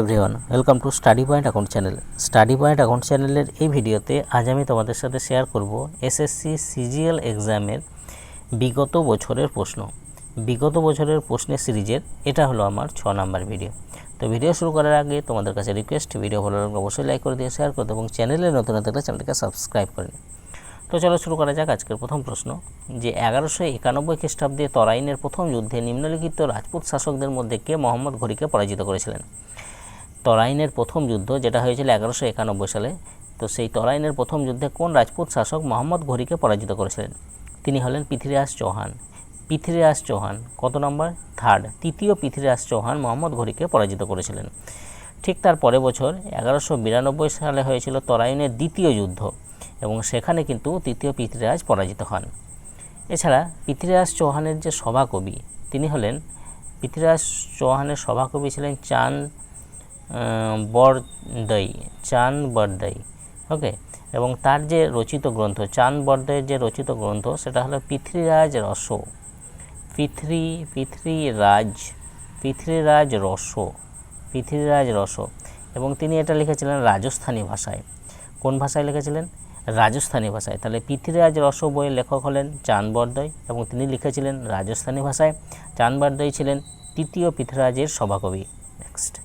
Everyone welcome to study point account channel study point account চ্যানেলের এই ভিডিওতে আজ আমি তোমাদের সাথে শেয়ার করব এসএসসি সিজিএল এক্সামের বিগত বছরের প্রশ্ন। বিগত বছরের প্রশ্নের সিরিজের, এটা হলো আমার ছ নাম্বার ভিডিও তো ভিডিও শুরু করার আগে তোমাদের কাছে রিকোয়েস্ট ভিডিও ভালো লাগলে অবশ্যই লাইক করে দিয়ে শেয়ার করতে এবং চ্যানেলে নতুন থাকলে চ্যানেলটিকে সাবস্ক্রাইব করে নিন তো চলো শুরু করা যাক আজকের প্রথম প্রশ্ন। যে এগারোশো একানব্বই খ্রিস্টাব্দে তরাইনের প্রথম যুদ্ধে নিম্নলিখিত রাজপুত শাসকদের মধ্যে কে মোহাম্মদ ঘড়িকে পরাজিত করেছিলেন? তরাইনের প্রথম যুদ্ধ, যেটা হয়েছিল এগারোশো একানব্বই সালে, তো সেই তরাইনের প্রথম যুদ্ধে কোন রাজপুত শাসক মোহাম্মদ ঘড়িকে পরাজিত করেছিলেন? তিনি হলেন পৃথ্বীরাজ চৌহান। পৃথ্বীরাজ চৌহান, কত নম্বর? থার্ড তৃতীয় পৃথ্বীরাজ চৌহান মোহাম্মদ ঘড়িকে পরাজিত করেছিলেন। ঠিক তার পরের বছর, এগারোশো বিরানব্বই সালে হয়েছিল তরাইনের দ্বিতীয় যুদ্ধ, এবং সেখানে কিন্তু তৃতীয় পৃথ্বীরাজ পরাজিত হন। এছাড়া পৃথ্বীরাজ চৌহানের যে সভাকবি, তিনি হলেন, পৃথ্বীরাজ চৌহানের সভাকবি ছিলেন চাঁদ বরদই চাঁদ বরদই ওকে এবং তার যে রচিত গ্রন্থ চাঁদ বরদয়ের যে রচিত গ্রন্থ, সেটা হলো পৃথ্বীরাজ রস। পৃথ্বী, পৃথ্বীরাজ পৃথ্বীরাজ রস পৃথ্বীরাজ রস। এবং তিনি এটা লিখেছিলেন রাজস্থানী ভাষায়। কোন ভাষায় লিখেছিলেন? রাজস্থানী ভাষায়। তাহলে পৃথ্বীরাজ রস বইয়ের লেখক হলেন চাঁদ বরদয় এবং তিনি লিখেছিলেন রাজস্থানী ভাষায়। চাঁদ বরদয় ছিলেন তৃতীয় পৃথ্বীরাজের সভাকবি। নেক্সট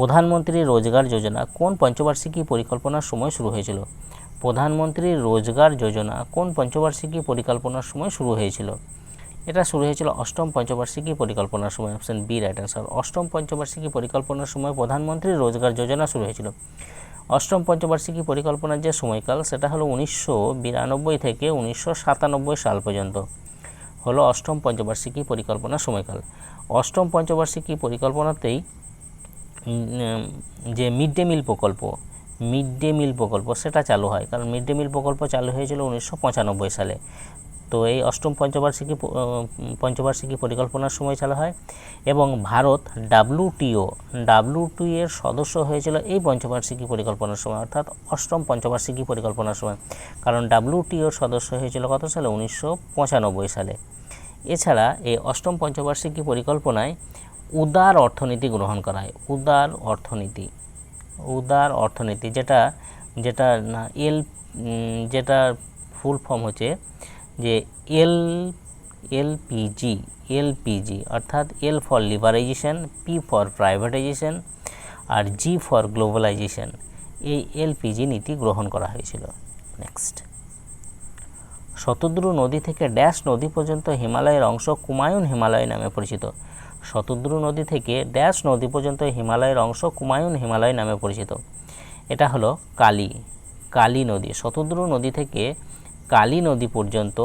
প্রধানমন্ত্রী রোজগার যোজনা কোন পঞ্চবার্ষিকী পরিকল্পনার সময় শুরু হয়েছিল? প্রধানমন্ত্রী রোজগার যোজনা কোন পঞ্চবার্ষিকী পরিকল্পনার সময় শুরু হয়েছিল? এটা শুরু হয়েছিল অষ্টম পঞ্চবার্ষিকী পরিকল্পনার সময় অপশন বি রাইট অ্যান্সার অষ্টম পঞ্চবার্ষিকী পরিকল্পনার সময় প্রধানমন্ত্রী রোজগার যোজনা শুরু হয়েছিল। অষ্টম পঞ্চবার্ষিকী পরিকল্পনার যে সময়কাল, সেটা হলো উনিশশো বিরানব্বই থেকে উনিশশো সাতানব্বই সাল পর্যন্ত। হলো অষ্টম পঞ্চবার্ষিকী পরিকল্পনার সময়কাল। অষ্টম পঞ্চবার্ষিকী পরিকল্পনাতেই যে মিড ডে মিল প্রকল্প মিড ডে মিল প্রকল্প, সেটা চালু হয়। কারণ মিড ডে মিল প্রকল্প চালু হয়েছিল উনিশশো পঁচানব্বই সালে। তো এই অষ্টম পঞ্চবার্ষিকী পঞ্চবার্ষিকী পরিকল্পনার সময় চালু হয় এবং ভারত ডাব্লিউটিও ডাব্লিউটি এর সদস্য হয়েছিল এই পঞ্চবার্ষিকী পরিকল্পনার সময়, অর্থাৎ অষ্টম পঞ্চবার্ষিকী পরিকল্পনার সময়। কারণ ডাব্লিউটিওর সদস্য হয়েছিল কত সালে? উনিশশো পঁচানব্বই সালে। এছাড়া এই অষ্টম পঞ্চবার্ষিকী পরিকল্পনায় উদার অর্থনীতি গ্রহণ করা হয়। উদার অর্থনীতি। উদার অর্থনীতি যেটা যেটা না, এল যেটা ফুল ফর্ম হচ্ছে যে এল এলপিজি এলপিজি অর্থাৎ L for liberalisation P for privatisation R G for globalisation এই এলপিজি নীতি গ্রহণ করা হয়েছিল। নেক্সট শতদ্রু নদী থেকে ড্যাশ নদী পর্যন্ত হিমালয়ের অংশ কুমায়ুন হিমালয় নামে পরিচিত। শতদ্রু নদী থেকে ড্যাশ নদী পর্যন্ত হিমালয়ের অংশ কুমায়ুন হিমালয় নামে পরিচিত। এটা হলো কালী কালী নদী। শতদ্রু নদী থেকে কালী নদী পর্যন্ত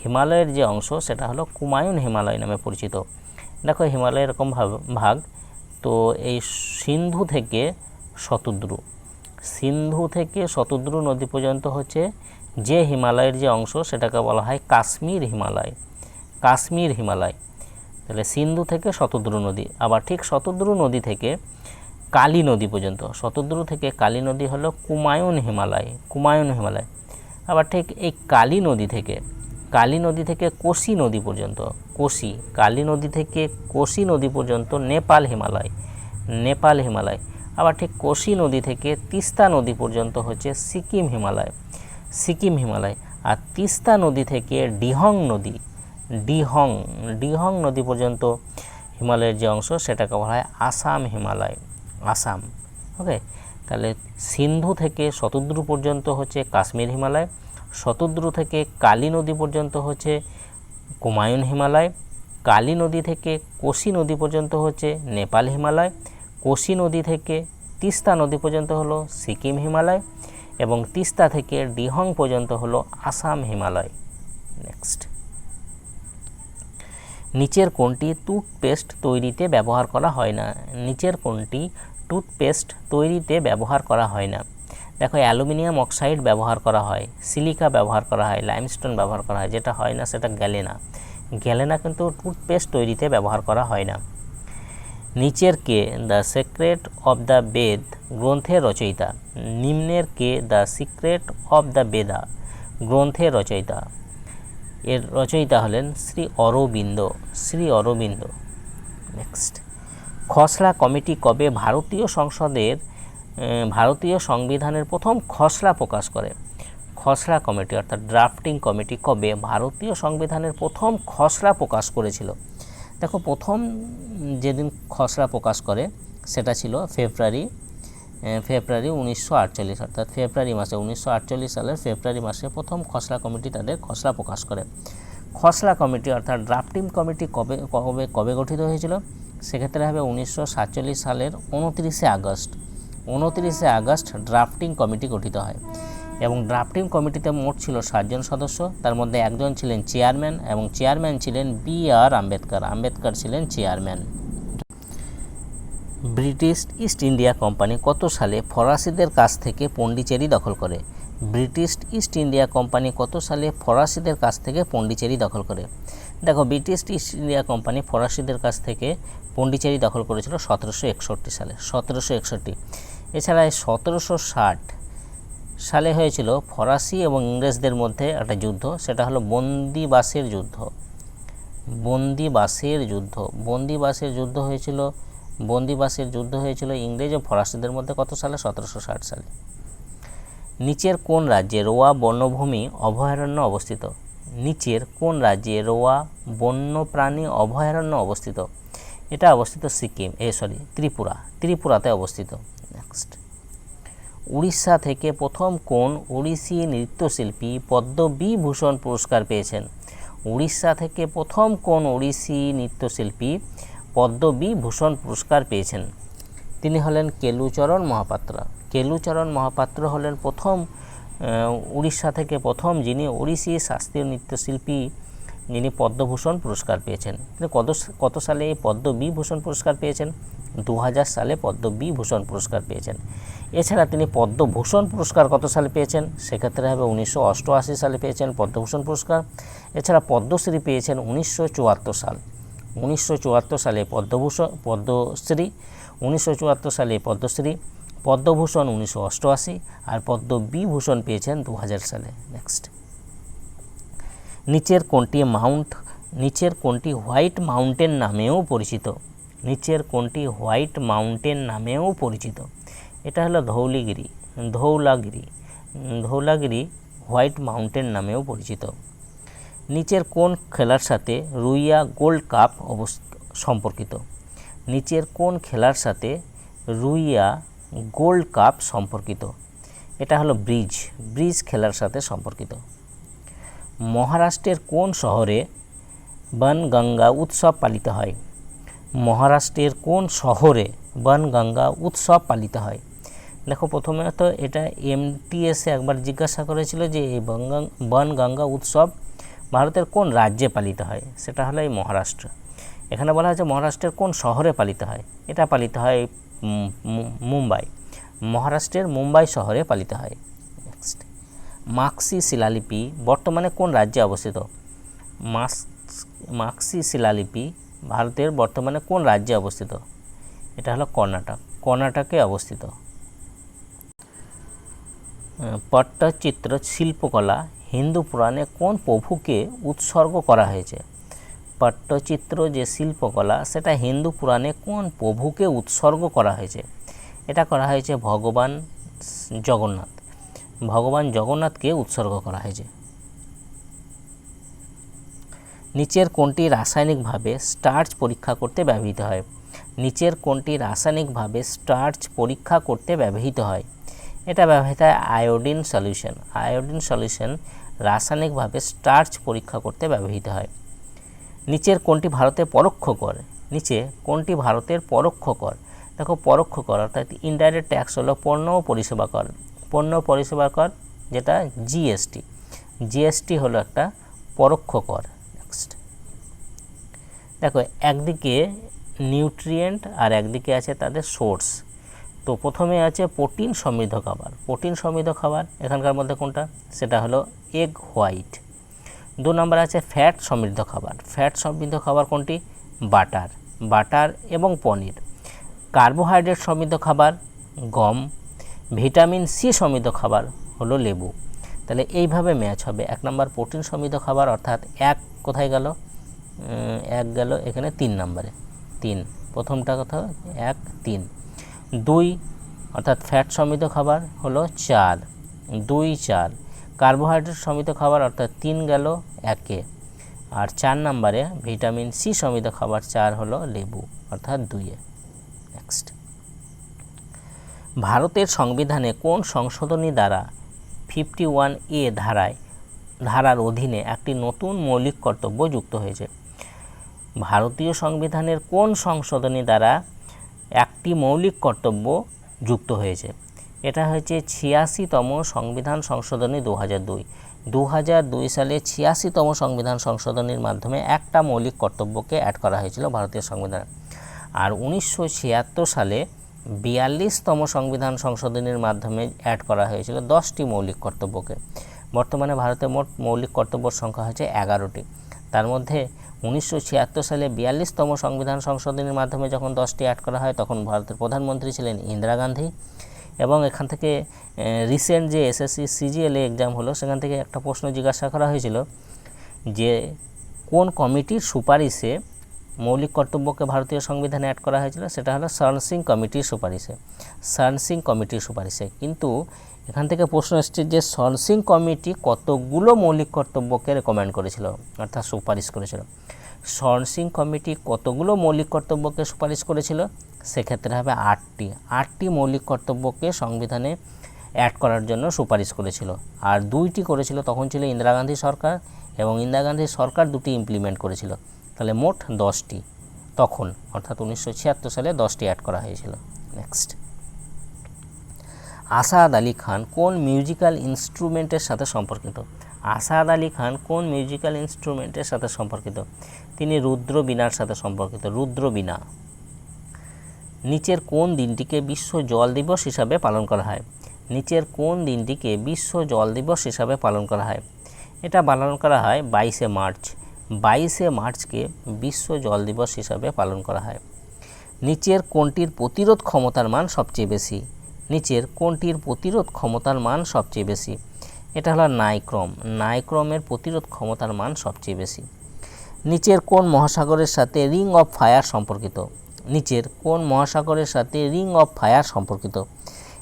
হিমালয়ের যে অংশ, সেটা হলো কুমায়ুন হিমালয় নামে পরিচিত। দেখো হিমালয় এরকম ভাগ। তো এই সিন্ধু থেকে শতদ্রু, সিন্ধু থেকে শতদ্রু নদী পর্যন্ত হচ্ছে যে হিমালয়ের যে অংশ, সেটাকে বলা হয় কাশ্মীর হিমালয় কাশ্মীর হিমালয়। তাহলে সিন্ধু থেকে শতদ্রু নদী, আবার ঠিক শতদ্রু নদী থেকে কালী নদী পর্যন্ত। শতদ্রু থেকে কালী নদী হলো কুমায়ুন হিমালয় কুমায়ুন হিমালয়। আবার ঠিক এই কালী নদী থেকে, কালী নদী থেকে কোশি নদী পর্যন্ত, কোশি, কালী নদী থেকে কোশি নদী পর্যন্ত নেপাল হিমালয় নেপাল হিমালয়। আবার ঠিক কোশি নদী থেকে তিস্তা নদী পর্যন্ত হচ্ছে সিকিম হিমালয় সিকিম হিমালয়। আর তিস্তা নদী থেকে ডিহং নদী ডিহং ডিহং নদী পর্যন্ত হিমালয়ের যে অংশ সেটাকে বলা হয় আসাম হিমালয়, আসাম ওকে তাহলে সিন্ধু থেকে শতদ্রু পর্যন্ত হচ্ছে কাশ্মীর হিমালয়, শতদ্রু থেকে কালী নদী পর্যন্ত হচ্ছে কুমায়ুন হিমালয়, কালী নদী থেকে কোশি নদী পর্যন্ত হচ্ছে নেপাল হিমালয়, কোশি নদী থেকে তিস্তা নদী পর্যন্ত হলো সিকিম হিমালয় এবং তিস্তা থেকে ডিহং পর্যন্ত হলো আসাম হিমালয়। নেক্সট নিচের কোনটি টুথপেস্ট তৈরিতে ব্যবহার করা হয় না। নিচের কোনটি টুথপেস্ট তৈরিতে ব্যবহার করা হয় না। দেখো, অ্যালুমিনিয়াম অক্সাইড ব্যবহার করা হয়, সিলিকা ব্যবহার করা হয় লাইমস্টোন ব্যবহার করা হয়, যেটা হয় না সেটা গেলে না। গেলে না কিন্তু টুথপেস্ট তৈরিতে ব্যবহার করা হয় না। নিচের কে the secret of the Veda গ্রন্থের রচয়িতা। নিম্নের কে the secret of the Veda গ্রন্থের রচয়িতা। এর রচয়িতা হলেন শ্রী অরবিন্দ শ্রী অরবিন্দ। নেক্সট খসড়া কমিটি কবে ভারতীয় সংসদের ভারতীয় সংবিধানের প্রথম খসড়া প্রকাশ করে? খসড়া কমিটি অর্থাৎ ড্রাফটিং কমিটি কবে ভারতীয় সংবিধানের প্রথম খসড়া প্রকাশ করেছিল? দেখো, প্রথম যেদিন খসড়া প্রকাশ করে, সেটা ছিল ফেব্রুয়ারি ফেব্রুয়ারি উনিশশো আটচল্লিশ, অর্থাৎ ফেব্রুয়ারি মাসে উনিশশো আটচল্লিশ সালের ফেব্রুয়ারি মাসে প্রথম খসড়া কমিটি তাদের খসড়া প্রকাশ করে। খসড়া কমিটি, অর্থাৎ ড্রাফটিং কমিটি কবে কবে কবে গঠিত হয়েছিল? সেক্ষেত্রে হবে উনিশশো সাতচল্লিশ সালের উনত্রিশে আগস্ট। উনত্রিশে আগস্ট ড্রাফটিং কমিটি গঠিত হয় এবং ড্রাফটিং কমিটিতে মোট ছিল সাতজন সদস্য। তার মধ্যে একজন ছিলেন চেয়ারম্যান এবং চেয়ারম্যান ছিলেন বি আর আম্বেদকর। আম্বেদকর ছিলেন chairman British East India Company কত সালে ফরাসিদের কাছ থেকে পন্ডিচেরি দখল করে? ব্রিটিশ ইস্ট ইন্ডিয়া কোম্পানি কত সালে ফরাসিদের কাছ থেকে পন্ডিচেরি দখল করে? দেখো, ব্রিটিশ ইস্ট ইন্ডিয়া কোম্পানি ফরাসিদের কাছ থেকে পন্ডিচেরি দখল করেছিল সতেরোশো একষট্টি সালে। সতেরোশো একষট্টি। এছাড়া সতেরোশো ষাট সালে হয়েছিল ফরাসি এবং ইংরেজদের মধ্যে একটা যুদ্ধ, সেটা হলো বন্দিবাসের যুদ্ধ। বন্দিবাসের যুদ্ধ। বন্দিবাসের যুদ্ধ হয়েছিল বন্দিবাসের যুদ্ধ হয়েছিল ইংরেজ ও ফরাসিদের মধ্যে কত সালে? সতেরোশো ষাট সালে। নিচের কোন রাজ্যে রোয়া বন্যভূমি অভয়ারণ্য অবস্থিত? নিচের কোন রাজ্যে রোয়া বন্যপ্রাণী অভয়ারণ্য অবস্থিত? এটা অবস্থিত সিকিম, এ সরি ত্রিপুরা। ত্রিপুরাতে অবস্থিত। নেক্সট উড়িষ্যা থেকে প্রথম কোন ওড়িশি নৃত্যশিল্পী পদ্মবিভূষণ পুরস্কার পেয়েছেন? উড়িষ্যা থেকে প্রথম কোন ওড়িশি নৃত্যশিল্পী পদ্মবিভূষণ পুরস্কার পেয়েছেন। তিনি হলেন কেলুচরণ মহাপাত্র। কেলুচরণ মহাপাত্র হলেন প্রথম উড়িষ্যা থেকে প্রথম যিনি ওড়িশি শাস্ত্রীয় নৃত্যশিল্পী যিনি পদ্মভূষণ পুরস্কার পেয়েছেন। তিনি কত কত সালে এই পদ্মবিভূষণ পুরস্কার পেয়েছেন? দু হাজার সালে পদ্মবিভূষণ পুরস্কার পেয়েছেন। এছাড়া তিনি পদ্মভূষণ পুরস্কার কত সালে পেয়েছেন? সেক্ষেত্রে হবে উনিশশো অষ্টআশি সালে পেয়েছেন পদ্মভূষণ পুরস্কার। এছাড়া পদ্মশ্রী পেয়েছেন উনিশশো চুয়াত্তর সাল। উনিশশো চুয়াত্তর সালে পদ্মভূষণ, পদ্মশ্রী, উনিশশো চুয়াত্তর সালে পদ্মশ্রী, পদ্মভূষণ উনিশশো অষ্টআশি আর পদ্মবিভূষণ পেয়েছেন দু হাজার সালে। নেক্সট নিচের কোনটি মাউন্ট, নিচের কোনটি হোয়াইট মাউন্টেন নামেও পরিচিত। নিচের কোনটি হোয়াইট মাউন্টেন নামেও পরিচিত। এটা হলো ধৌলিগিরি, ধৌলাগিরি ধৌলাগিরি হোয়াইট মাউন্টেন নামেও পরিচিত। নিচের কোন খেলার সাথে রুইয়া গোল্ড কাপ সম্পর্কিত। নিচের কোন খেলার সাথে রুইয়া গোল্ড কাপ সম্পর্কিত। এটা হলো ব্রিজ ব্রিজ খেলার সাথে সম্পর্কিত। মহারাষ্ট্রের কোন শহরে বনগঙ্গা উৎসব পালিত হয়? মহারাষ্ট্রের কোন শহরে বনগঙ্গা উৎসব পালিত হয়? দেখো, প্রথমে তো এটা এমটিএসে একবার জিজ্ঞাসা করেছিল যে এই বনগঙ্গা উৎসব ভারতের কোন রাজ্যে পালিত হয়? সেটা হলো এই মহারাষ্ট্র। এখানে বলা হয়েছে মহারাষ্ট্রের কোন শহরে পালিত হয়? এটা পালিত হয় মুম্বাই। মহারাষ্ট্রের মুম্বাই শহরে পালিত হয়। নেক্সট মাক্সি শিলালিপি বর্তমানে কোন রাজ্যে অবস্থিত? মাক্সি শিলালিপি ভারতের বর্তমানে কোন রাজ্যে অবস্থিত? এটা হলো কর্ণাটক। কর্ণাটকে অবস্থিত। পট্টচিত্র শিল্পকলা হিন্দু পুরাণে কোন প্রভুকে উৎসর্গ করা হয়েছে? পট্টচিত্র যে শিল্পকলা, সেটা হিন্দু পুরাণে কোন প্রভুকে উৎসর্গ করা হয়েছে? এটা করা হয়েছে ভগবান জগন্নাথ। ভগবান জগন্নাথকে উৎসর্গ করা হয়েছে। নিচের কোনটি রাসায়নিকভাবে স্টার্চ পরীক্ষা করতে ব্যবহৃত হয়। নিচের কোনটি রাসায়নিকভাবে স্টার্চ পরীক্ষা করতে ব্যবহৃত হয়। এটা ব্যবহৃত হয় আয়োডিন সলিউশন। আয়োডিন সলিউশন রাসায়নিকভাবে স্টার্চ পরীক্ষা করতে ব্যবহৃত হয়। নিচের কোনটি ভারতের পরোক্ষ কর, নিচে কোনটি ভারতের পরোক্ষ কর। দেখো পরোক্ষ কর অর্থাৎ ইনডাইরেক্ট ট্যাক্স হলো পণ্য ও পরিষেবা কর। পণ্য পরিষেবা কর যেটা জিএসটি জিএসটি হলো একটা পরোক্ষ কর। নেক্সট দেখো একদিকে নিউট্রিয়েন্ট আর একদিকে আছে তাদের সোর্স তো প্রথমে আছে প্রোটিন সমৃদ্ধ খাবার। প্রোটিন সমৃদ্ধ খাবার এখানকার মধ্যে কোনটা? সেটা হলো এগ হোয়াইট। দু নম্বর আছে ফ্যাট সমৃদ্ধ খাবার। ফ্যাট সমৃদ্ধ খাবার কোনটি? বাটার। বাটার এবং পনির। কার্বোহাইড্রেট সমৃদ্ধ খাবার, গম। ভিটামিন সি সমৃদ্ধ খাবার হলো লেবু। তাহলে এইভাবে ম্যাচ হবে। এক নম্বর প্রোটিন সমৃদ্ধ খাবার, অর্থাৎ এক কোথায় গেল? এক গেল এখানে তিন নম্বরে। তিন। প্রথমটা কথা, এক, তিন। দুই, অর্থাৎ ফ্যাট সমৃদ্ধ খাবার হলো চার দুই চার কার্বোহাইড্রেট সমৃদ্ধ খাবার, অর্থাৎ তিন গেল একে। আর চার নম্বরে ভিটামিন সি সমৃদ্ধ খাবার, চার হলো লেবু, অর্থাৎ দুইয়ে নেক্সট ভারতের সংবিধানে কোন সংশোধনী দ্বারা ফিফটি ওয়ান এ ধারায়, ধারার অধীনে একটি নতুন মৌলিক কর্তব্য যুক্ত হয়েছে? ভারতীয় সংবিধানের কোন সংশোধনী দ্বারা একটি মৌলিক কর্তব্য যুক্ত হয়েছে। এটা হয়েছে ছিয়াশিতম সংবিধান সংশোধনী দু হাজার দুই। দু হাজার দুই সালে ছিয়াশিতম সংবিধান সংশোধনীর মাধ্যমে একটা মৌলিক কর্তব্যকে অ্যাড করা হয়েছিল ভারতীয় সংবিধানে। আর উনিশশো ছিয়াত্তর সালে বিয়াল্লিশতম সংবিধান সংশোধনীর মাধ্যমে অ্যাড করা হয়েছিল দশটি মৌলিক কর্তব্যকে। বর্তমানে ভারতে মোট মৌলিক কর্তব্যর সংখ্যা হচ্ছে এগারোটি। তার মধ্যে উনিশশো ছিয়াত্তর সালে বিয়াল্লিশতম সংবিধান সংশোধনের মাধ্যমে যখন দশটি অ্যাড করা হয়, তখন ভারতের প্রধানমন্ত্রী ছিলেন ইন্দিরা গান্ধী। এবং এখান থেকে রিসেন্ট যে এসএসসি সিজিএলএ এক্সাম হলো, সেখান থেকে একটা প্রশ্ন জিজ্ঞাসা করা হয়েছিল যে, কোন কমিটির সুপারিশে মৌলিক কর্তব্যকে ভারতীয় সংবিধানে অ্যাড করা হয়েছিল? সেটা হলো শরণ সিং কমিটির সুপারিশে। শরণ সিং কমিটির সুপারিশে। কিন্তু এখান থেকে প্রশ্ন এসছে যে শরণ সিং কমিটি কতগুলো মৌলিক কর্তব্যকে রেকমেন্ড করেছিল, অর্থাৎ সুপারিশ করেছিল। শরণ সিং কমিটি কতগুলো মৌলিক কর্তব্যকে সুপারিশ করেছিল? সেক্ষেত্রে হবে আটটি। আটটি মৌলিক কর্তব্যকে সংবিধানে অ্যাড করার জন্য সুপারিশ করেছিল। আর দুইটি করেছিল তখন ছিল ইন্দিরা গান্ধী সরকার এবং ইন্দিরা গান্ধী সরকার দুটি ইমপ্লিমেন্ট করেছিল। তাহলে মোট দশটি। তখন, অর্থাৎ উনিশশো ছিয়াত্তর সালে দশটি অ্যাড করা হয়েছিল। নেক্সট আসাদ আলী খান কোন মিউজিক্যাল ইনস্ট্রুমেন্টের সাথে সম্পর্কিত? আসাদ আলী খান কোন মিউজিক্যাল ইনস্ট্রুমেন্টের সাথে সম্পর্কিত? তিনি রুদ্র বীণার সাথে সম্পর্কিত, রুদ্র বীণা। নিচের কোন দিনটিকে বিশ্ব জল দিবস হিসাবে পালন করা হয়? নিচের কোন দিনটিকে বিশ্ব জল দিবস হিসাবে পালন করা হয়? এটা পালন করা হয় বাইশে মার্চ। বাইশে মার্চকে বিশ্ব জল দিবস হিসাবে পালন করা হয়। নিচের কোনটির প্রতিরোধ ক্ষমতার মান সবচেয়ে বেশি? নিচের কোনটির প্রতিরোধ ক্ষমতার মান সবচেয়ে বেশি? এটা হলো নাইক্রম। নাইক্রমের প্রতিরোধ ক্ষমতার মান সবচেয়ে বেশি। নিচের কোন মহাসাগরের সাথে রিং অফ ফায়ার সম্পর্কিত? নিচের কোন মহাসাগরের সাথে রিং অফ ফায়ার সম্পর্কিত?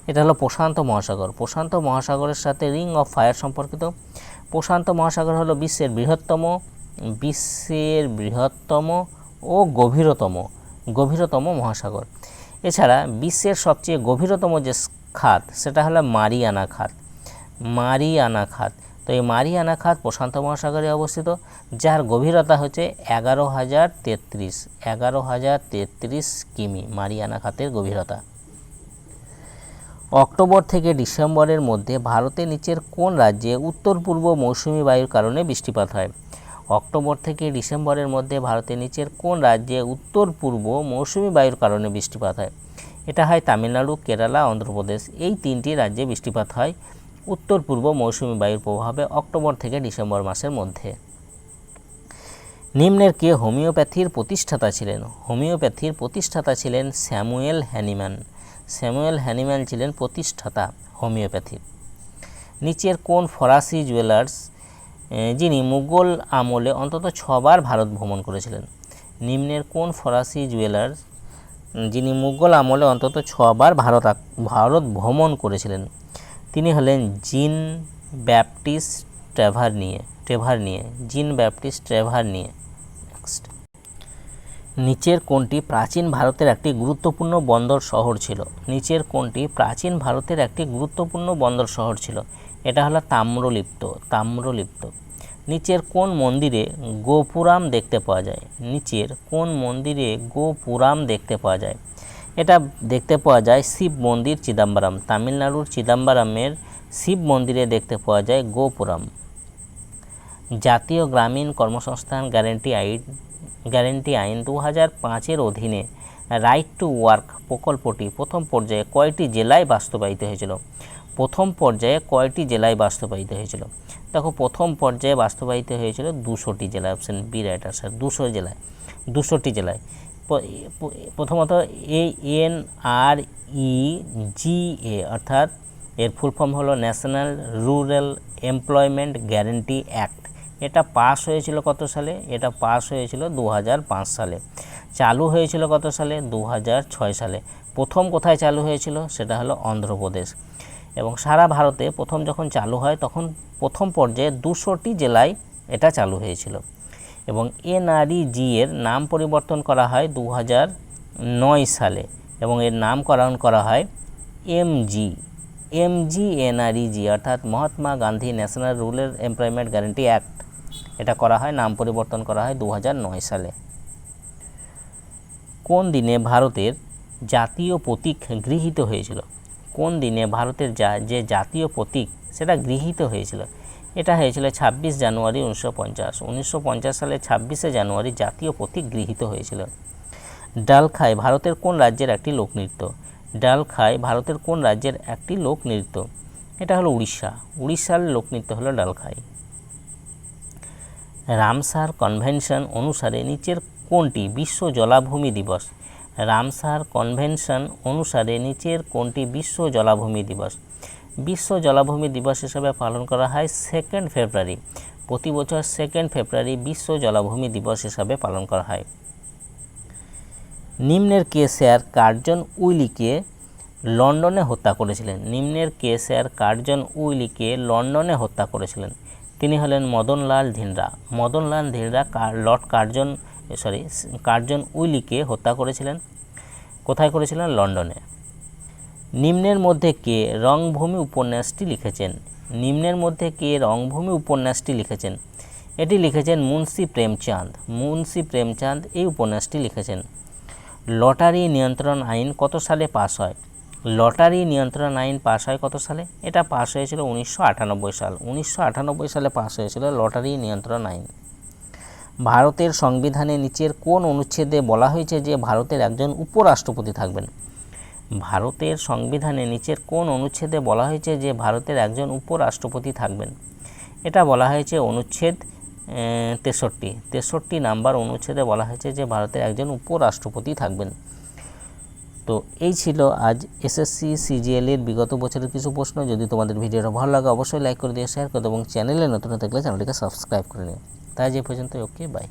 এটা হলো প্রশান্ত মহাসাগর। প্রশান্ত মহাসাগরের সাথে রিং অফ ফায়ার সম্পর্কিত। প্রশান্ত মহাসাগর হলো বিশ্বের বৃহত্তম বিশ্বের বৃহত্তম ও গভীরতম গভীরতম মহাসাগর। এছাড়া বিশ্বের সবচেয়ে গভীরতম যে খাত, সেটা হলো মারিয়ানা খাত। মারিয়ানা খাত। তো এই মারিয়ানা খাত প্রশান্ত মহাসাগরে অবস্থিত, যার গভীরতা হচ্ছে এগারো হাজার তেত্রিশ, এগারো হাজার তেত্রিশ কিমি, মারিয়ানা খাতের গভীরতা। অক্টোবর থেকে ডিসেম্বরের মধ্যে ভারতের নিচের কোন রাজ্যে উত্তর পূর্ব মৌসুমি বায়ুর কারণে বৃষ্টিপাত হয়? অক্টোবর থেকে ডিসেম্বরের মধ্যে ভারতের নিচের কোন রাজ্যে উত্তর পূর্ব মৌসুমি বায়ুর কারণে বৃষ্টিপাত হয়? এটা হয় তামিলনাড়ু, কেরালা, অন্ধ্রপ্রদেশ। এই তিনটি রাজ্যে বৃষ্টিপাত হয় উত্তর পূর্ব মৌসুমি বায়ুর প্রভাবে অক্টোবর থেকে ডিসেম্বর মাসের মধ্যে। নিম্নের কে হোমিওপ্যাথির প্রতিষ্ঠাতা ছিলেন? হোমিওপ্যাথির প্রতিষ্ঠাতা ছিলেন স্যামুয়েল হ্যানিম্যান। স্যামুয়েল হ্যানিম্যান ছিলেন প্রতিষ্ঠাতা হোমিওপ্যাথির। নিচের কোন ফরাসি জুয়েলার্স যিনি মুঘল আমলে অন্তত ছবার ভারত ভ্রমণ করেছিলেন। নিম্নের কোন ফরাসি জুয়েলার্স যিনি মুঘল আমলে অন্তত ছবার ভারত ভারত ভ্রমণ করেছিলেন, তিনি হলেন জিন ব্যাপটিস্ট ট্রেভার নিয়ে ট্রেভার নিয়ে জিন ব্যাপটিস্ট ট্রেভার নিয়ে নেক্সট নিচের কোনটি প্রাচীন ভারতের একটি গুরুত্বপূর্ণ বন্দর শহর ছিল? নিচের কোনটি প্রাচীন ভারতের একটি গুরুত্বপূর্ণ বন্দর শহর ছিল? এটা হলো তাম্রলিপ্ত তাম্রলিপ্ত। নিচের কোন মন্দিরে গোপুরাম দেখতে পাওয়া যায়? নিচের কোন মন্দিরে গোপুরাম দেখতে পাওয়া যায়? এটা দেখতে পাওয়া যায় শিব মন্দির চিদাম্বরম। তামিলনাড়ুর চিদাম্বরমের শিব মন্দিরে দেখতে পাওয়া যায় গোপুরাম। জাতীয় গ্রামীণ কর্মসংস্থান গ্যারেন্টি আইন গ্যারেন্টি আইন দু হাজার পাঁচের অধীনে রাইট টু ওয়ার্ক প্রকল্পটি প্রথম পর্যায়ে কয়টি জেলায় বাস্তবায়িত হয়েছিল? প্রথম পর্যায়ে কয়টি জেলায় বাস্তবায়িত হয়েছিল? দেখো, প্রথম পর্যায়ে বাস্তবায়িত হয়েছিল দুশোটি জেলায় অপশান বি রাইট আনসার দুশো জেলায়, দুশোটি জেলায়। প্রথমত A N R E G A অর্থাৎ এর ফুল ফর্ম হলো National Rural Employment Guarantee Act এটা পাস হয়েছিল কত সালে? এটা পাস হয়েছিল দু হাজার পাঁচ সালে। চালু হয়েছিল কত সালে? দু হাজার ছয় সালে। প্রথম কোথায় চালু হয়েছিল? সেটা হলো অন্ধ্রপ্রদেশ। এবং সারা ভারতে প্রথম যখন চালু হয়, তখন প্রথম পর্যায়ে দুশোটি জেলায় এটা চালু হয়েছিল। এবং এনআরইজি এর নাম পরিবর্তন করা হয় দু নয় সালে এবং এর নামকরণ করা হয় এমজি। এমজি এনআরইজি অর্থাৎ Mahatma Gandhi National Rural Employment Guarantee Act. এটা করা হয়, নাম পরিবর্তন করা হয় দু সালে। কোন দিনে ভারতের জাতীয় প্রতীক গৃহীত হয়েছিল? কোন দিনে ভারতের যা, যে জাতীয় প্রতীক, সেটা গৃহীত হয়েছিল? এটা হয়েছিল ছাব্বিশ জানুয়ারি উনিশশো পঞ্চাশ। উনিশশো সালে ছাব্বিশে জানুয়ারি জাতীয় প্রতীক গৃহীত হয়েছিল। ডালখাই ভারতের কোন রাজ্যের একটি লোকনৃত্য? ডালখাই ভারতের কোন রাজ্যের একটি লোকনৃত্য? এটা হলো উড়িষ্যা। উড়িষ্যার লোকনৃত্য হলো ডালখাই। রামসার কনভেনশন অনুসারে নিচের কোনটি বিশ্ব জলাভূমি দিবস? রামসার কনভেনশন অনুসারে নিচের কোনটি বিশ্ব জলাভূমি দিবস? বিশ্ব জলাভূমি দিবস হিসাবে পালন করা হয় সেকেন্ড ফেব্রুয়ারি প্রতি বছর সেকেন্ড ফেব্রুয়ারি বিশ্ব জলাভূমি দিবস হিসাবে পালন করা হয়। নিম্নের কে স্যার কার্জন উইলিকে লন্ডনে হত্যা করেছিলেন। নিম্নের কে স্যার কার্জন উইলিকে লন্ডনে হত্যা করেছিলেন। তিনি হলেন Madanlal Dhingra Madanlal Dhingra Lord Curzon sorry Curzon উইলিকে হত্যা করেছিলেন। কোথায় করেছিলেন? লন্ডনে। নিম্নের মধ্যে কে রংভূমি উপন্যাসটি লিখেছেন? নিম্নের মধ্যে কে রংভূমি উপন্যাসটি লিখেছেন? এটি লিখেছেন মুন্সি প্রেমচাঁদ। মুন্সি প্রেমচাঁদ এই উপন্যাসটি লিখেছেন। লটারি নিয়ন্ত্রণ আইন কত সালে পাস হয়? লটারি নিয়ন্ত্রণ আইন পাস হয় কত সালে? এটা পাস হয়েছিল উনিশশো আটানব্বই সাল। উনিশশো আটানব্বই সালে পাস হয়েছিল লটারি নিয়ন্ত্রণ আইন। ভারতের সংবিধানে নিচের কোন অনুচ্ছেদে বলা হয়েছে যে ভারতের একজন উপরাষ্ট্রপতি থাকবেন? ভারতের সংবিধানে নিচের কোন অনুচ্ছেদে বলা হয়েছে যে ভারতের একজন উপরাষ্ট্রপতি থাকবেন? এটা বলা হয়েছে অনুচ্ছেদ তেষট্টি। তেষট্টি নাম্বার অনুচ্ছেদে বলা হয়েছে যে ভারতের একজন উপরাষ্ট্রপতি থাকবেন। তো এই ছিল আজ এসএসসি, সিজিএল এর বিগত বছরের কিছু প্রশ্ন। যদি তোমাদের ভিডিওটা ভালো লাগে, অবশ্যই লাইক করে দিয়ে শেয়ার করে এবং চ্যানেলে নতুন থাকলে চ্যানেলটিকে সাবস্ক্রাইব করে নিও। তাই যে পর্যন্ত ওকে বাই